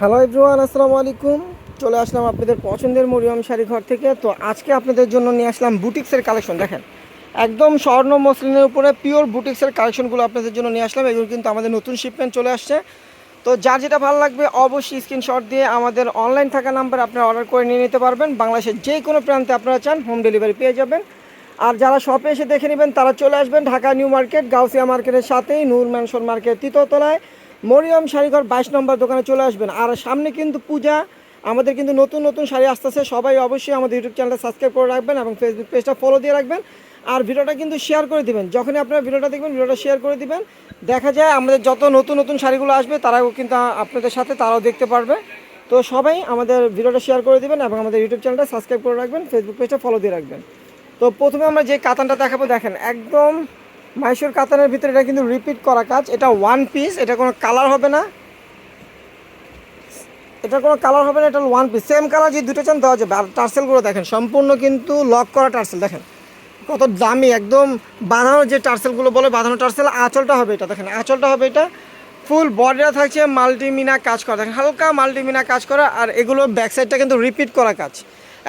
Hello everyone আসসালামু আলাইকুম। চলে আসলাম আপনাদের পছন্দের মরিয়ম শাড়ি ঘর থেকে। তো আজকে আপনাদের জন্য নিয়ে আসলাম বুটিক্সের কালেকশন, দেখেন। একদম স্বর্ণ মসলিনের উপরে পিওর বুটিক্সের কালেকশনগুলো আপনাদের জন্য নিয়ে আসলাম। এগুলো কিন্তু আমাদের নতুন শিপমেন্ট চলে আসছে। তো যার যেটা ভালো লাগবে, অবশ্যই স্ক্রিনশট দিয়ে আমাদের অনলাইন থাকা নাম্বার আপনারা অর্ডার করে নিয়ে নিতে পারবেন। বাংলাদেশের যে কোনো প্রান্তে আপনারা চান হোম ডেলিভারি পেয়ে যাবেন। আর যারা শপে এসে দেখে নেবেন, তারা চলে আসবেন ঢাকা নিউ মার্কেট, গাউসিয়া মার্কেটের সাথেই, নূর ম্যানশন মার্কেট তৃতীয়তলায় মরিয়ম শাড়িঘর বাইশ নম্বর দোকানে চলে আসবেন। আর সামনে কিন্তু পূজা, আমাদের কিন্তু নতুন নতুন শাড়ি আসতেছে। সবাই অবশ্যই আমাদের ইউটিউব চ্যানেলটা সাবস্ক্রাইব করে রাখবেন এবং ফেসবুক পেজটা ফলো দিয়ে রাখবেন। আর ভিডিওটা কিন্তু শেয়ার করে দিবেন। যখনই আপনারা ভিডিওটা দেখবেন, ভিডিওটা শেয়ার করে দিবেন। দেখা যায় আমাদের যত নতুন নতুন শাড়িগুলো আসবে, তারাও কিন্তু আপনাদের সাথে, তারাও দেখতে পারবে। তো সবাই আমাদের ভিডিওটা শেয়ার করে দিবেন এবং আমাদের ইউটিউব চ্যানেলটা সাবস্ক্রাইব করে রাখবেন ফেসবুক পেজটা ফলো দিয়ে রাখবেন। তো প্রথমে আমরা যে কাতানটা দেখাবো, দেখেন, একদম মাইশোর কাতানের ভিতরে এটা কিন্তু রিপিট করা কাজ। এটা ওয়ান পিস এটা কোনো কালার হবে না। এটা কোনো কালার হবে না, এটা ওয়ান পিস সেম কালার যে দুটো চান দেওয়া যাবে। আর টার্সেলগুলো দেখেন, সম্পূর্ণ কিন্তু লক করা টার্সেল। দেখেন, কত দামি, একদম বাঁধানো যে টার্সেলগুলো বলে বাঁধানো টার্সেল, আঁচলটা হবে এটা। দেখেন, আঁচলটা হবে এটা। ফুল বডিটা থাকছে মাল্টিমিনা কাজ করা। দেখেন, হালকা মাল্টিমিনা কাজ করা। আর এগুলো ব্যাক সাইডটা কিন্তু রিপিট করা কাজ।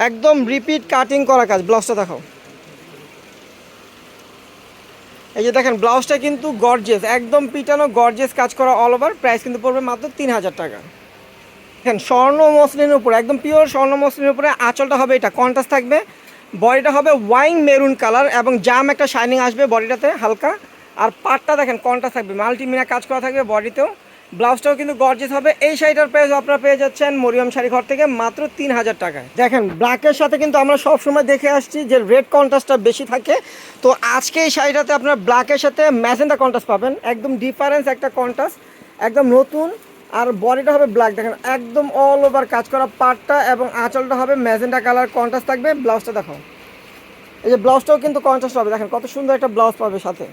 একদম রিপিট কাটিং করা কাজ। ব্লাউজটা দেখাও। এই যে দেখেন, ব্লাউজটা কিন্তু গর্জেস একদম পিটানো গর্জেস কাজ করা অল ওভার প্রাইস কিন্তু পড়বে মাত্র তিন হাজার টাকা। দেখেন, স্বর্ণ মসলিনের উপরে, একদম পিওর স্বর্ণ মসলিনের উপরে আঁচলটা হবে এটা কন্টাস থাকবে। বডিটা হবে ওয়াইন মেরুন কালার এবং জাম একটা শাইনিং আসবে বডিটাতে হালকা। আর পাটটা দেখেন কন্টাস থাকবে মাল্টিমিনা কাজ করা থাকবে বডিতেও ব্লাউজটাও কিন্তু গর্জেস হবে। এই শাড়িটার প্রাইস আপনারা পেয়ে যাচ্ছেন মরিয়ম শাড়ি ঘর থেকে মাত্র তিন হাজার টাকায়। দেখেন ব্ল্যাকের সাথে কিন্তু আমরা সবসময় দেখে আসছি যে রেড কন্ট্রাস্টটা বেশি থাকে। তো আজকে এই শাড়িটাতে আপনার ব্ল্যাকের সাথে ম্যাজেন্টা কন্ট্রাস্ট পাবেন। একদম ডিফারেন্স একটা কন্ট্রাস্ট একদম নতুন। আর বডিটা হবে ব্ল্যাক দেখেন, একদম অল ওভার কাজ করা পাটটা এবং আঁচলটা হবে ম্যাজেন্টা কালার কন্ট্রাস্ট থাকবে। ব্লাউজটা দেখো এই যে ব্লাউজটাও কিন্তু কন্ট্রাস্ট হবে। দেখেন, কত সুন্দর একটা ব্লাউজ পাবে সাথে।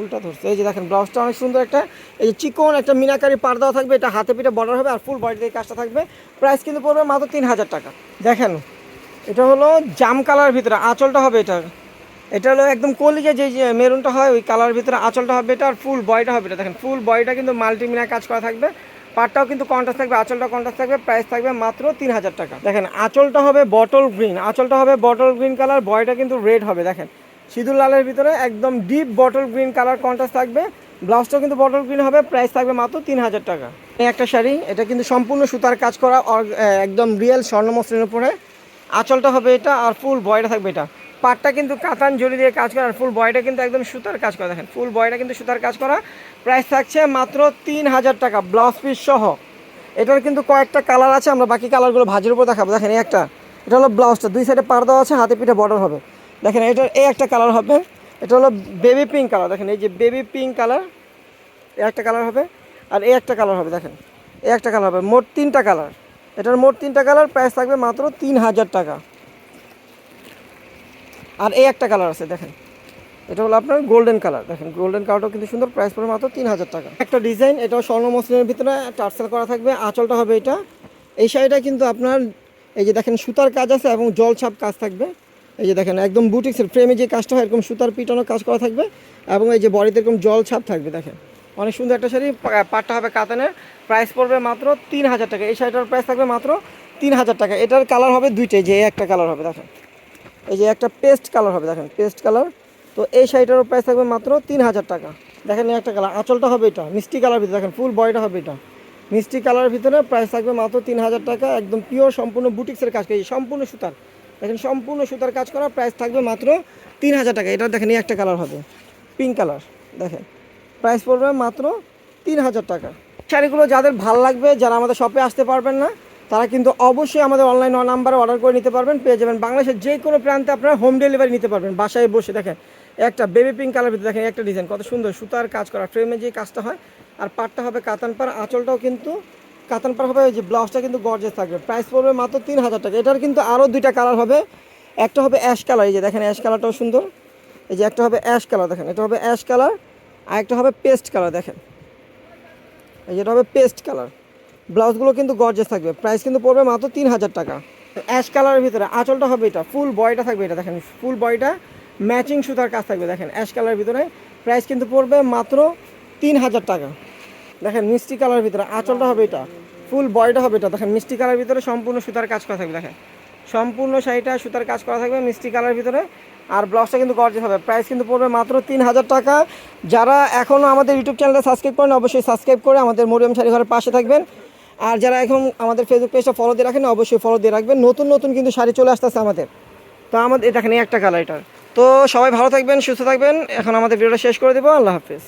উল্টা ধরছে। এই যে দেখেন ব্লাউজটা অনেক সুন্দর একটা, এই যে চিকন একটা মিনাকারি পার দেওয়া থাকবে, এটা হাতে পিঠে বর্ডার হবে আর ফুল বডি দিয়ে কাজটা থাকবে। প্রাইস কিন্তু পড়বে মাত্র তিন হাজার টাকা। দেখেন, এটা হলো জাম কালার ভিতরে, আঁচলটা হবে এটা এটা হলো একদম কলিজে যে মেরুনটা হয়, ওই কালার ভিতরে আঁচলটা হবে এটা আর ফুল বডিটা হবে এটা। দেখেন ফুল বডিটা কিন্তু মাল্টিমিনা কাজ করা থাকবে। পাটটাও কিন্তু কন্ট্রাস্ট থাকবে আঁচলটা কন্ট্রাস্ট থাকবে প্রাইস থাকবে মাত্র তিন হাজার টাকা। দেখেন, আঁচলটা হবে বটল গ্রিন আঁচলটা হবে বটল গ্রিন কালার বয়টা কিন্তু রেড হবে, দেখেন। সিঁদুর লালের ভিতরে একদম deep bottle green colour contrast থাকবে। ব্লাউজটাও কিন্তু বটল গ্রিন হবে প্রাইস থাকবে মাত্র তিন হাজার টাকা একটা শাড়ি, এটা কিন্তু সম্পূর্ণ সুতার কাজ করা একদম রিয়েল স্বর্ণ মসলিনের উপরে। আঁচলটা হবে এটা আর ফুল বয়টা থাকবে এটা। পাটটা কিন্তু কাতান জড়ি দিয়ে কাজ করা, আর ফুল বয়টা কিন্তু একদম সুতার কাজ করা। দেখেন ফুল বয়টা কিন্তু সুতার কাজ করা। প্রাইস থাকছে মাত্র তিন হাজার টাকা ব্লাউজ পিস সহ। এটার কিন্তু কয়েকটা কালার আছে, আমরা বাকি কালারগুলো ভাজির উপর দেখাবো। দেখেন একটা, এটা হলো ব্লাউজটা দুই সাইডে পার দেওয়া আছে, হাতে পিঠে বর্ডার হবে। দেখেন, এটার এই একটা কালার হবে। এটা হলো বেবি পিঙ্ক কালার দেখেন, এই যে বেবি পিঙ্ক কালার এই একটা কালার হবে, আর এই একটা কালার হবে, দেখেন, এই একটা কালার হবে, মোট তিনটা কালার এটার মোট তিনটা কালার প্রাইস থাকবে মাত্র তিন হাজার টাকা। আর এই একটা কালার আছে, দেখেন, এটা হলো আপনার গোল্ডেন কালার দেখেন গোল্ডেন কালারটাও কিন্তু সুন্দর প্রাইস পড়বে মাত্র তিন হাজার টাকা। একটা ডিজাইন এটাও স্বর্ণ মসলিনের ভিতরে টার্সেল করা থাকবে, আঁচলটা হবে এটা। এই শাড়িটা কিন্তু আপনার, এই যে দেখেন, সুতার কাজ আছে এবং জল ছাপ কাজ থাকবে। এই যে দেখেন, একদম বুটিক্সের ফ্রেমে যে কাজটা হয়, এরকম সুতার পিটানো কাজ করা থাকবে এবং এই যে বডিতে এরকম জল ছাপ থাকবে, দেখেন। অনেক সুন্দর একটা শাড়ি পাটটা হবে কাতানের প্রাইস পড়বে মাত্র তিন হাজার টাকা। এই শাড়িটার প্রাইস থাকবে মাত্র তিন হাজার টাকা। এটার কালার হবে দুইটাই, যে একটা কালার হবে, দেখেন। এই যে একটা পেস্ট কালার হবে, দেখেন পেস্ট কালার তো এই শাড়িটারও প্রাইস থাকবে মাত্র তিন হাজার টাকা। দেখেন একটা কালার আঁচলটা হবে এটা, মিষ্টি কালার ভিতরে, দেখেন ফুল বডিটা হবে এটা। মিষ্টি কালারের ভিতরে প্রাইস থাকবে মাত্র তিন হাজার টাকা, একদম পিওর সম্পূর্ণ বুটিক্সের কাজ, এই সম্পূর্ণ সুতার। দেখেন সম্পূর্ণ সুতার কাজ করা প্রাইস থাকবে মাত্র তিন হাজার টাকা। এটা দেখেন, এই একটা কালার হবে। পিঙ্ক কালার দেখেন। প্রাইস পড়বে মাত্র তিন হাজার টাকা। শাড়িগুলো যাদের ভালো লাগবে, যারা আমাদের শপে আসতে পারবেন না, তারা কিন্তু অবশ্যই আমাদের অনলাইন নাম্বারে অর্ডার করে নিতে পারবেন, পেয়ে যাবেন বাংলাদেশের যে কোনো প্রান্তে আপনারা হোম ডেলিভারি নিতে পারবেন, বাসায় বসে। দেখেন, একটা বেবি পিঙ্ক কালার ভিতরে দেখেন, একটা ডিজাইন কত সুন্দর সুতার কাজ করা ফ্রেমে যে কাজটা হয়, আর পাটটা হবে কাতান পার আঁচলটাও কিন্তু কাতান পার হবে, ওই যে ব্লাউজটা কিন্তু গর্জেস থাকবে। প্রাইস পড়বে মাত্র তিন হাজার টাকা। এটার কিন্তু আরও দুইটা কালার হবে। একটা হবে অ্যাশ কালার এই যে দেখেন অ্যাশ কালারটাও সুন্দর। এই যে একটা হবে অ্যাশ কালার দেখেন, এটা হবে অ্যাশ কালার আর একটা হবে পেস্ট কালার দেখেন। এই যেটা হবে পেস্ট কালার ব্লাউজগুলো কিন্তু গর্জেস থাকবে। প্রাইস কিন্তু পড়বে মাত্র তিন হাজার টাকা অ্যাশ কালারের ভিতরে আঁচলটা হবে এটা ফুল বয়টা থাকবে এটা, দেখেন ফুল বয়টা ম্যাচিং সুতার কাজ থাকবে, দেখেন অ্যাশ কালারের ভিতরে। প্রাইস কিন্তু পড়বে মাত্র তিন হাজার টাকা। দেখেন মিষ্টি কালার ভিতরে আঁচলটা হবে এটা। ফুল বয়টা হবে এটা। দেখেন মিষ্টি কালার ভিতরে সম্পূর্ণ সুতার কাজ করা থাকবে, দেখেন। সম্পূর্ণ শাড়িটা সুতার কাজ করা থাকবে মিষ্টি কালার ভিতরে। আর ব্লাউজটা কিন্তু গর্জেস হবে। প্রাইস কিন্তু পড়বে মাত্র তিন হাজার টাকা। যারা এখনও আমাদের ইউটিউব চ্যানেলটা সাবস্ক্রাইব করেন, অবশ্যই সাবস্ক্রাইব করে আমাদের মরিয়াম শাড়ি ঘরের পাশে থাকবেন। আর যারা এখন আমাদের ফেসবুক পেজটা ফলো দিয়ে রাখেন অবশ্যই ফলো দিয়ে রাখবেন। নতুন নতুন কিন্তু শাড়ি চলে আসতেছে আমাদের। তো আমাদের দেখেন এই একটা কালার এটার। তো সবাই ভালো থাকবেন, সুস্থ থাকবেন। এখন আমাদের ভিডিওটা শেষ করে দেবো। আল্লাহ হাফিজ।